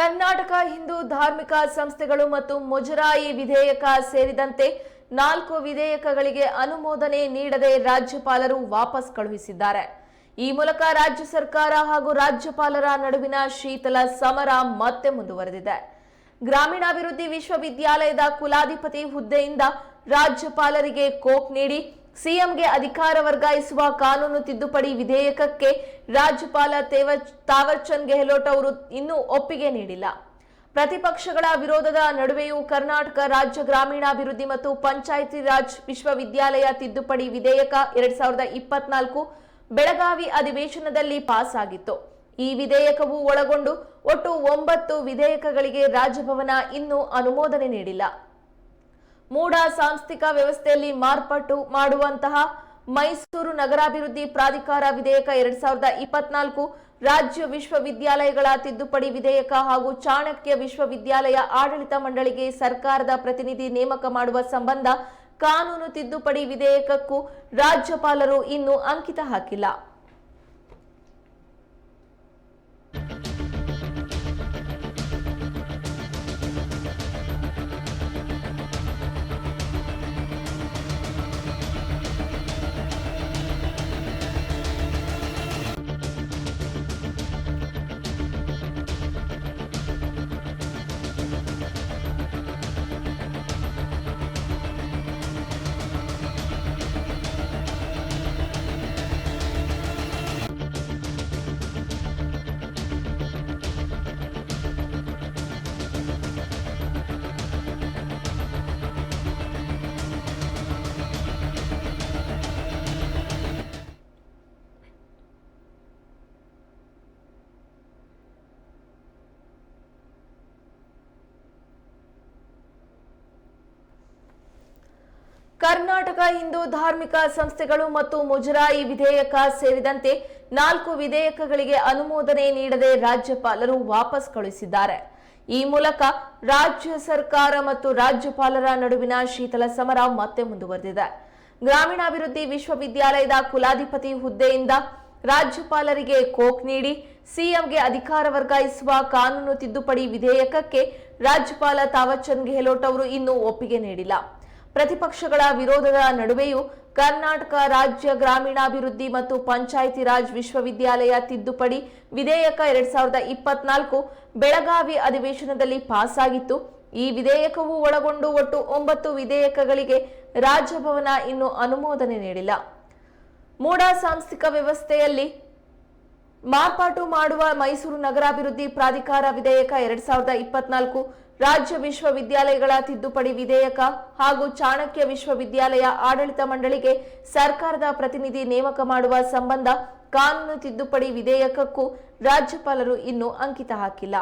ಕರ್ನಾಟಕ ಹಿಂದೂ ಧಾರ್ಮಿಕ ಸಂಸ್ಥೆಗಳು ಮತ್ತು ಮುಜರಾಯಿ ವಿಧೇಯಕ ಸೇರಿದಂತೆ ನಾಲ್ಕು ವಿಧೇಯಕಗಳಿಗೆ ಅನುಮೋದನೆ ನೀಡದೆ ರಾಜ್ಯಪಾಲರು ವಾಪಸ್ ಕಳುಹಿಸಿದ್ದಾರೆ. ಈ ಮೂಲಕ ರಾಜ್ಯ ಸರ್ಕಾರ ಹಾಗೂ ರಾಜ್ಯಪಾಲರ ನಡುವಿನ ಶೀತಲ ಸಮರ ಮತ್ತೆ ಮುಂದುವರೆದಿದೆ. ಗ್ರಾಮೀಣಾಭಿವೃದ್ಧಿ ವಿಶ್ವವಿದ್ಯಾಲಯದ ಕುಲಾಧಿಪತಿ ಹುದ್ದೆಯಿಂದ ರಾಜ್ಯಪಾಲರಿಗೆ ಕೋಕ್ ನೀಡಿ ಸಿಎಂಗೆ ಅಧಿಕಾರ ವರ್ಗಾಯಿಸುವ ಕಾನೂನು ತಿದ್ದುಪಡಿ ವಿಧೇಯಕಕ್ಕೆ ರಾಜ್ಯಪಾಲ ತೇವ- ತಾವರ್ಚಂದ್ ಗೆಹ್ಲೋಟ್ ಅವರು ಇನ್ನೂ ಒಪ್ಪಿಗೆ ನೀಡಿಲ್ಲ. ಪ್ರತಿಪಕ್ಷಗಳ ವಿರೋಧದ ನಡುವೆಯೂ ಕರ್ನಾಟಕ ರಾಜ್ಯ ಗ್ರಾಮೀಣಾಭಿವೃದ್ಧಿ ಮತ್ತು ಪಂಚಾಯಿತಿ ರಾಜ್ ವಿಶ್ವವಿದ್ಯಾಲಯ ತಿದ್ದುಪಡಿ ವಿಧೇಯಕ ಎರಡ್ ಸಾವಿರದ ಇಪ್ಪತ್ನಾಲ್ಕು ಬೆಳಗಾವಿ ಅಧಿವೇಶನದಲ್ಲಿ ಪಾಸ್ ಆಗಿತ್ತು ಈ ವಿಧೇಯಕವು ಒಳಗೊಂಡು ಒಟ್ಟು ಒಂಬತ್ತು ವಿಧೇಯಕಗಳಿಗೆ ರಾಜಭವನ ಇನ್ನೂ ಅನುಮೋದನೆ ನೀಡಿಲ್ಲ. ಮೂಢ ಸಾಂಸ್ಥಿಕ ವ್ಯವಸ್ಥೆಯಲ್ಲಿ ಮಾರ್ಪಾಟು ಮಾಡುವಂತಹ ಮೈಸೂರು ನಗರಾಭಿವೃದ್ಧಿ ಪ್ರಾಧಿಕಾರ ವಿಧೇಯಕ ಎರಡ್ ಸಾವಿರದ ಇಪ್ಪತ್ನಾಲ್ಕು, ರಾಜ್ಯ ವಿಶ್ವವಿದ್ಯಾಲಯಗಳ ತಿದ್ದುಪಡಿ ವಿಧೇಯಕ ಹಾಗೂ ಚಾಣಕ್ಯ ವಿಶ್ವವಿದ್ಯಾಲಯ ಆಡಳಿತ ಮಂಡಳಿಗೆ ಸರ್ಕಾರದ ಪ್ರತಿನಿಧಿ ನೇಮಕ ಮಾಡುವ ಸಂಬಂಧ ಕಾನೂನು ತಿದ್ದುಪಡಿ ವಿಧೇಯಕಕ್ಕೂ ರಾಜ್ಯಪಾಲರು ಇನ್ನೂ ಅಂಕಿತ ಹಾಕಿಲ್ಲ. ಕರ್ನಾಟಕ ಹಿಂದೂ ಧಾರ್ಮಿಕ ಸಂಸ್ಥೆಗಳು ಮತ್ತು ಮುಜರಾಯಿ ವಿಧೇಯಕ ಸೇರಿದಂತೆ ನಾಲ್ಕು ವಿಧೇಯಕಗಳಿಗೆ ಅನುಮೋದನೆ ನೀಡದೆ ರಾಜ್ಯಪಾಲರು ವಾಪಸ್ ಕಳುಹಿಸಿದ್ದಾರೆ. ಈ ಮೂಲಕ ರಾಜ್ಯ ಸರ್ಕಾರ ಮತ್ತು ರಾಜ್ಯಪಾಲರ ನಡುವಿನ ಶೀತಲ ಸಮರ ಮತ್ತೆ ಮುಂದುವರೆದಿದೆ. ಗ್ರಾಮೀಣಾಭಿವೃದ್ಧಿ ವಿಶ್ವವಿದ್ಯಾಲಯದ ಕುಲಾಧಿಪತಿ ಹುದ್ದೆಯಿಂದ ರಾಜ್ಯಪಾಲರಿಗೆ ಕೋಕ್ ನೀಡಿ ಸಿಎಂಗೆ ಅಧಿಕಾರ ವರ್ಗಾಯಿಸುವ ಕಾನೂನು ತಿದ್ದುಪಡಿ ವಿಧೇಯಕಕ್ಕೆ ರಾಜ್ಯಪಾಲ ತಾವರ್ಚಂದ್ ಗೆಹ್ಲೋಟ್ ಅವರು ಇನ್ನೂ ಒಪ್ಪಿಗೆ ನೀಡಿಲ್ಲ. ಪ್ರತಿಪಕ್ಷಗಳ ವಿರೋಧದ ನಡುವೆಯೂ ಕರ್ನಾಟಕ ರಾಜ್ಯ ಗ್ರಾಮೀಣಾಭಿವೃದ್ಧಿ ಮತ್ತು ಪಂಚಾಯಿತಿ ರಾಜ್ ವಿಶ್ವವಿದ್ಯಾಲಯ ತಿದ್ದುಪಡಿ ವಿಧೇಯಕ ಎರಡ್ ಸಾವಿರದ ಇಪ್ಪತ್ನಾಲ್ಕು ಬೆಳಗಾವಿ ಅಧಿವೇಶನದಲ್ಲಿ ಪಾಸ್ ಆಗಿತ್ತು ಈ ವಿಧೇಯಕವು ಒಳಗೊಂಡು ಒಟ್ಟು ಒಂಬತ್ತು ವಿಧೇಯಕಗಳಿಗೆ ರಾಜ್ಯಭವನ ಇನ್ನೂ ಅನುಮೋದನೆ ನೀಡಿಲ್ಲ. ಮೂಡಾ ಸಾಂಸ್ಥಿಕ ವ್ಯವಸ್ಥೆಯಲ್ಲಿ ಮಾರ್ಪಾಟು ಮಾಡುವ ಮೈಸೂರು ನಗರಾಭಿವೃದ್ಧಿ ಪ್ರಾಧಿಕಾರ ವಿಧೇಯಕ ಎರಡ್ ಸಾವಿರದ ಇಪ್ಪತ್ನಾಲ್ಕು, ರಾಜ್ಯ ವಿಶ್ವವಿದ್ಯಾಲಯಗಳ ತಿದ್ದುಪಡಿ ವಿಧೇಯಕ ಹಾಗೂ ಚಾಣಕ್ಯ ವಿಶ್ವವಿದ್ಯಾಲಯ ಆಡಳಿತ ಮಂಡಳಿಗೆ ಸರ್ಕಾರದ ಪ್ರತಿನಿಧಿ ನೇಮಕ ಮಾಡುವ ಸಂಬಂಧ ಕಾನೂನು ತಿದ್ದುಪಡಿ ವಿಧೇಯಕಕ್ಕೂ ರಾಜ್ಯಪಾಲರು ಇನ್ನೂ ಅಂಕಿತ ಹಾಕಿಲ್ಲ.